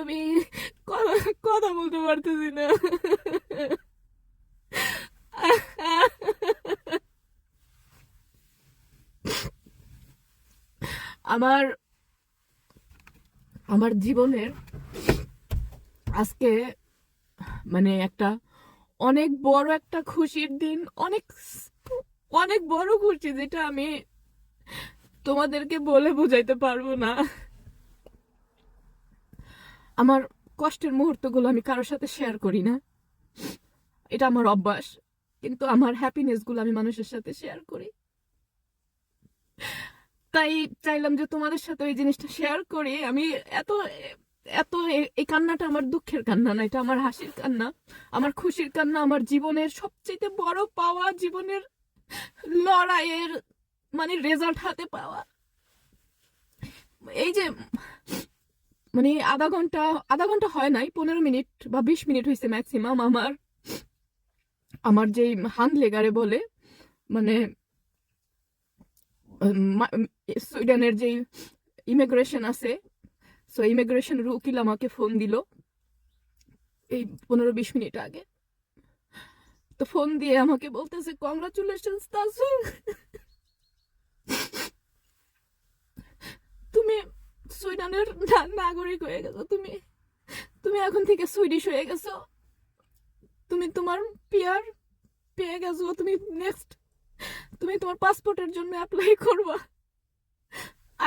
আমি কথা বলতে পারতেছি না আমার আমার জীবনের আজকে মানে একটা অনেক বড় একটা খুশির দিন, অনেক অনেক বড় খুশি যেটা আমি তোমাদেরকে বলে বোঝাইতে পারব না। আমার কষ্টের মুহূর্তগুলো আমি কারোর সাথে শেয়ার করি না। এটা আমার অভ্যাস, কিন্তু আমার হ্যাপিনেসগুলো আমি মানুষের সাথে শেয়ার করি। তাই চাইলাম যে তোমাদের সাথে ওই জিনিসটা শেয়ার করি আমি এত এত এই কান্নাটা আমার দুঃখের কান্না না, এটা আমার হাসির কান্না। আমার খুশির কান্না, আমার জীবনের সবচেয়ে বড় পাওয়া জীবনের লড়াইয়ের মানে রেজাল্ট হাতে পাওয়া। এই যে মানে আধা ঘণ্টা আধা ঘণ্টা হয় নাই, পনেরো মিনিট বা বিশ মিনিট হয়েছে ম্যাক্সিমাম আমার। আমার যেই হান লেগারে বলে মানে সুইডেনের যে ইমিগ্রেশন আছে সো ইমিগ্রেশন উকিল আমাকে ফোন দিল, এই পনেরো বিশ মিনিট আগে। তো ফোন দিয়ে আমাকে বলতেছে কংগ্রাচুলেশন তাসু তুমি সুইডেনের নাগরিক হয়ে গেছো। তুমি তুমি এখন থেকে সুইডিশ হয়ে গেছো। তুমি তোমার পিয়ার পেয়ে গেছো। তুমি নেক্সট তুমি তোমার পাসপোর্টের জন্য অ্যাপ্লাই করবা।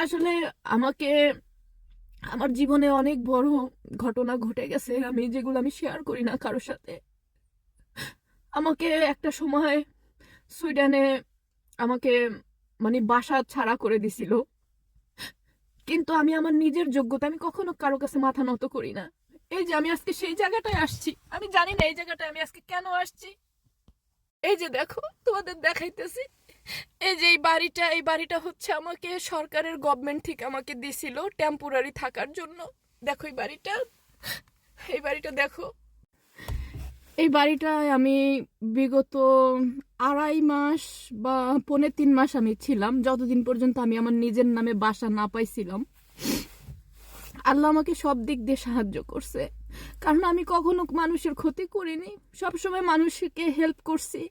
আসলে আমাকে আমার জীবনে অনেক বড় ঘটনা ঘটে গেছে। আমি যেগুলো আমি শেয়ার করি না কারোর সাথে। আমাকে একটা সময় সুইডেনে আমাকে মানে বাসা ছাড়া করে দিছিল। কিন্তু আমি আমার নিজের যোগ্যতা আমি কখনো কারও কাছে মাথা নত করি না। এই যে আমি আজকে সেই জায়গাটায় আসছি। আমি জানি না এই জায়গাটায় আমি আজকে কেন আসছি। এই যে দেখো, তোমাদের দেখাইতেছি। এই যে এই বাড়িটা এই বাড়িটা হচ্ছে আমাকে সরকারের গভর্নমেন্ট থেকে আমাকে দিছিল টেম্পোরারি থাকার জন্য। দেখো এই বাড়িটা। এই বাড়িটা দেখো। এই বাড়িটায় আমি বিগত আড়াই মাস বা পৌনে তিন মাস আমি ছিলাম। যতদিন পর্যন্ত আমি আমার নিজের নামে বাসা না পাইছিলাম, আল্লাহ আমাকে সব দিক দিয়ে সাহায্য করছে। কারণ আমি কখনো মানুষের ক্ষতি করিনি। সবসময় মানুষকে হেল্প করছি,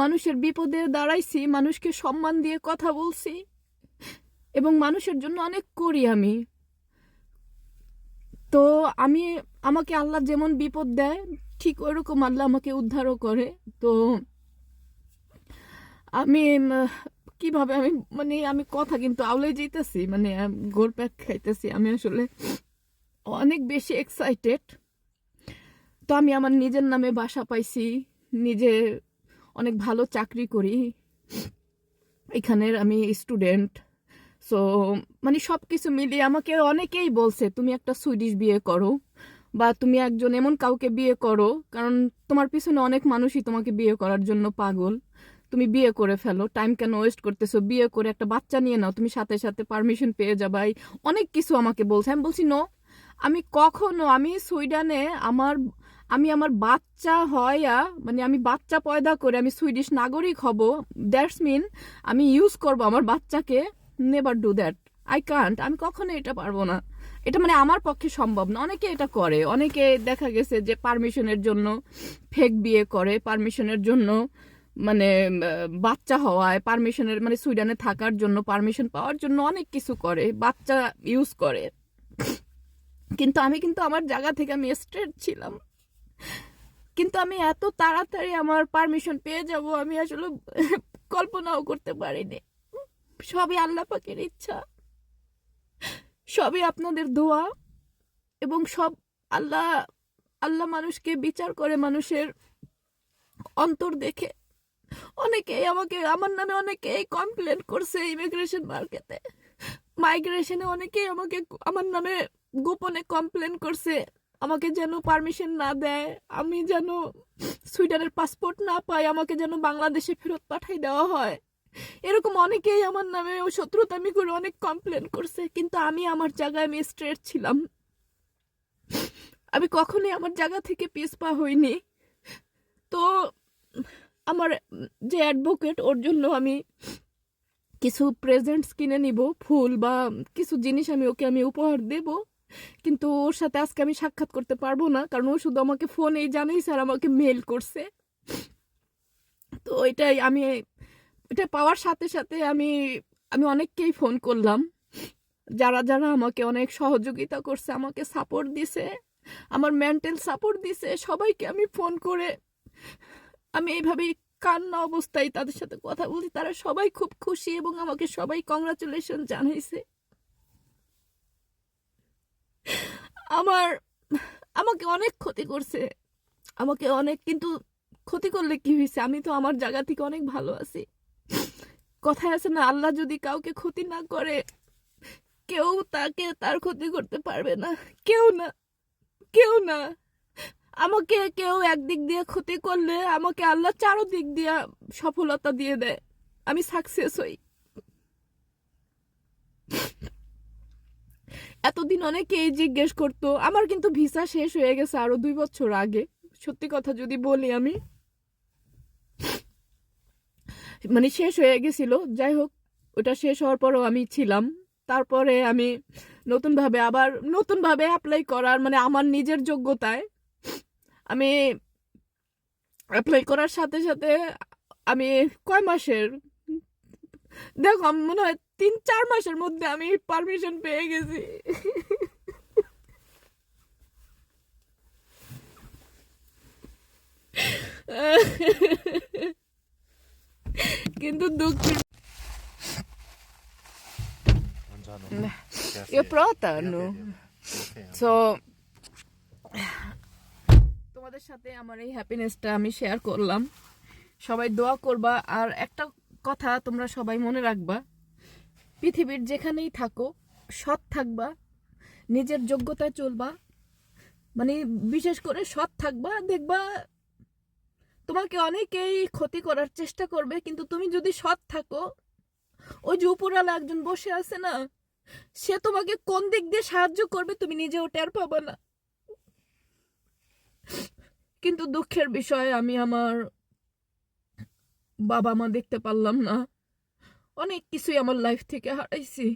মানুষের বিপদে দাঁড়াইছি, মানুষকে সম্মান দিয়ে কথা বলছি, এবং মানুষের জন্য অনেক করি আমি। তো আমি, আমাকে আল্লাহ যেমন বিপদ দেয় ঠিক ওইরকম আল্লাহ আমাকে উদ্ধারও করে। তো আমি কীভাবে আমি মানে আমি কথা কিন্তু আউলে যেতেছি মানে গোল প্যাক খাইতেছি। আমি আসলে অনেক বেশি এক্সাইটেড তো আমি আমার নিজের নামে বাসা পাইছি, নিজে অনেক ভালো চাকরি করি। এখানের আমি স্টুডেন্ট সো মানে সব কিছু মিলিয়ে আমাকে অনেকেই বলছে, তুমি একটা সুইডিশ বিয়ে করো। বা তুমি একজন এমন কাউকে বিয়ে করো, কারণ তোমার পিছনে অনেক মানুষই তোমাকে বিয়ে করার জন্য পাগল। তুমি বিয়ে করে ফেলো টাইম কেন ওয়েস্ট করতেছো? বিয়ে করে একটা বাচ্চা নিয়ে নাও, তুমি সাথে সাথে পারমিশন পেয়ে যাবাই অনেক কিছু আমাকে বলছে। আমি বলছি, নো, আমি কখনো, আমি সুইডেনে আমার, আমি আমার বাচ্চা হয়া মানে আমি বাচ্চা পয়দা করে আমি সুইডিশ নাগরিক হব। দ্যাটস মিন আমি ইউজ করব আমার বাচ্চাকে। Never do that I can't আমি কখনো এটা পারব না। এটা মানে আমার পক্ষে সম্ভব না। অনেকে এটা করে। অনেকে দেখা গেছে যে পারমিশনের জন্য ফেক বিয়ে করে, পারমিশনের জন্য মানে বাচ্চা হওয়ায়, পারমিশনের মানে সুইডেনে থাকার জন্য পারমিশন পাওয়ার জন্য অনেক কিছু করে, বাচ্চা ইউজ করে। কিন্তু আমি কিন্তু আমার জায়গা থেকে আমি স্ট্রেট ছিলাম। কিন্তু আমি এত তাড়াতাড়ি আমার পারমিশন পেয়ে যাব, আমি আসলে কল্পনাও করতে পারিনি। সবই আল্লাহ পাকের ইচ্ছা। সবই আপনাদের দোয়া এবং সব আল্লাহ আল্লাহ মানুষকে বিচার করে মানুষের অন্তর দেখে। অনেকেই আমাকে, আমার নামে অনেকেই কমপ্লেন করছে ইমিগ্রেশন মার্কেটে মাইগ্রেশনে অনেকেই আমাকে, আমার নামে গোপনে কমপ্লেন করছে। আমাকে যেন পারমিশন না দেয়, আমি যেন সুইডেনের পাসপোর্ট না পাই, আমাকে যেন বাংলাদেশে ফেরত পাঠাই দেওয়া হয়। এরকম অনেকেই আমার নামে ও শত্রুতামি করে অনেক কমপ্লেন করছে, কিন্তু আমি আমার জায়গায় আমি স্ট্রেট ছিলাম। আমি কখনোই আমার জায়গা থেকে পিছপা হইনি তো আমার যে অ্যাডভোকেট ওর জন্য আমি কিছু প্রেজেন্টস কিনে নিব, ফুল বা কিছু জিনিস আমি ওকে আমি উপহার দেব। কিন্তু ওর সাথে আজকে আমি সাক্ষাৎ করতে পারব না, কারণ ও শুধু আমাকে ফোনেই জানাইছে স্যার আমাকে মেল করছে। তো এটাই আমি এটা পাওয়ার সাথে সাথে আমি আমি অনেককেই ফোন করলাম। যারা যারা আমাকে অনেক সহযোগিতা করছে, আমাকে সাপোর্ট দিছে, আমার মেন্টাল সাপোর্ট দিছে, সবাইকে আমি ফোন করে, আমি এইভাবেই কান্না অবস্থায় তাদের সাথে কথা বলছি। তারা সবাই খুব খুশি এবং আমাকে সবাই কংগ্রাচুলেশন জানাইছে। আমার, আমাকে অনেক ক্ষতি করছে। আমাকে অনেক, কিন্তু ক্ষতি করলে কি হয়েছে আমি তো আমার জায়গা থেকে অনেক ভালো আছি। কথায় আছে না, আল্লাহ যদি কাউকে ক্ষতি না করে, কেউ তাকে তার ক্ষতি করতে পারবে না। কেউ না কেউ না। আমাকে কেউ একদিক দিয়ে ক্ষতি করলে আমাকে আল্লাহ চারো দিক দিয়ে সফলতা দিয়ে দেয়। আমি সাকসেস হই। এতদিন অনেকেই জিজ্ঞেস করতো, আমার কিন্তু ভিসা শেষ হয়ে গেছে আরও দুই বছর আগে। সত্যি কথা যদি বলি আমি মানে শেষ হয়ে গেছিল। যাই হোক, ওটা শেষ হওয়ার পরও আমি ছিলাম। তারপরে আমি নতুনভাবে আবার নতুনভাবে অ্যাপ্লাই করার মানে আমার নিজের যোগ্যতায় আমি অ্যাপ্লাই করার সাথে সাথে আমি কয় মাসের? দেখো মনে হয় তিন, চার মাসের মধ্যে আমি পারমিশন পেয়ে গেছি। কিন্তু দুঃখের pronta, no? তোমাদের সাথে আমার এই হ্যাপিনেসটা আমি শেয়ার করলাম। সবাই দোয়া করবা। আর একটা কথা তোমরা সবাই মনে রাখবা। পৃথিবীর যেখানেই থাকো সৎ থাকবা নিজের যোগ্যতায় চলবা মানে বিশেষ করে সৎ থাকবা দেখবা তোমাকে অনেকেই ক্ষতি করার চেষ্টা করবে, কিন্তু তুমি যদি সৎ থাকো, ওই যে উপরালা একজন বসে আছে না, সে তোমাকে কোন দিক দিয়ে সাহায্য করবে তুমি নিজেও টের পাবে না। কিন্তু দুঃখের বিষয়, আমি আমার বাবা মা দেখতে পারলাম না। অনেক কিছুই আমার লাইফ থেকে হারাইছি।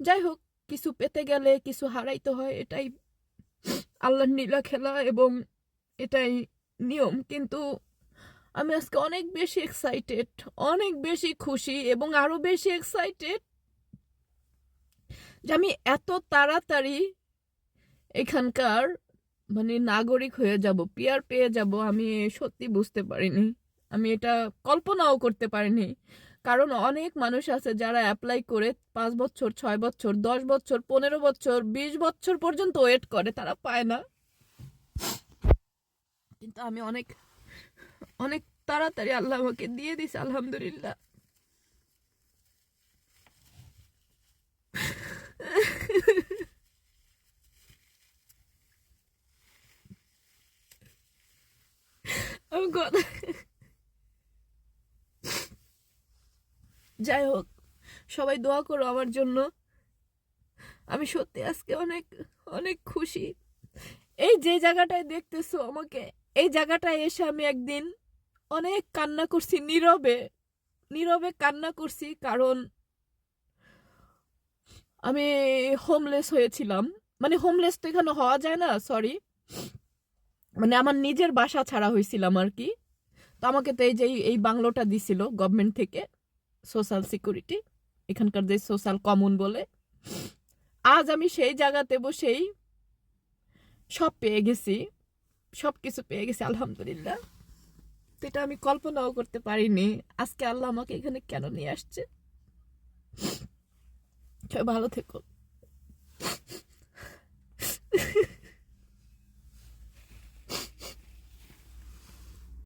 যাই হোক, কিছু পেতে গেলে কিছু হারাইতে হয়, এটাই আল্লাহর নীলা খেলা এবং এটাই নিয়ম। কিন্তু আমি আজকে অনেক বেশি এক্সাইটেড অনেক বেশি খুশি এবং আরও বেশি এক্সাইটেড যে আমি এত তাড়াতাড়ি এখানকার মানে নাগরিক হয়ে যাব পিয়ার পেয়ে যাব, আমি সত্যি বুঝতে পারিনি। আমি এটা কল্পনাও করতে পারিনি। কারণ অনেক মানুষ আছে যারা অ্যাপ্লাই করে পাঁচ বছর, ছয় বছর, দশ বছর, পনেরো বছর, বিশ বছর পর্যন্ত ওয়েট করে, তারা পায় না। কিন্তু আমি অনেক অনেক তাড়াতাড়ি আল্লাহ আমাকে দিয়ে দিছে, আলহামদুলিল্লাহ। যাই হোক, সবাই দোয়া করো আমার জন্য। আমি সত্যি আজকে অনেক অনেক খুশি। এই যে জায়গাটায় দেখতেছো আমাকে এই জায়গাটায় এসে আমি একদিন অনেক কান্না করছি, নীরবে নীরবে কান্না করছি কারণ আমি হোমলেস হয়েছিলাম। মানে হোমলেস তো এখানে হওয়া যায় না সরি মানে আমার নিজের বাসা ছাড়া হয়েছিলাম আর কি। তো আমাকে তো এই যে এই- বাংলোটা দিছিল গভর্নমেন্ট থেকে সোশ্যাল সিকিউরিটি এখানকার যে সোশ্যাল কমন বলে। আজ আমি সেই জায়গাতে বসেই সব পেয়ে গেছি। সব কিছু পেয়ে গেছি, আলহামদুলিল্লাহ। তো এটা আমি কল্পনাও করতে পারিনি। আজকে আল্লাহ আমাকে এখানে কেন নিয়ে আসছে? ভালো থেকো।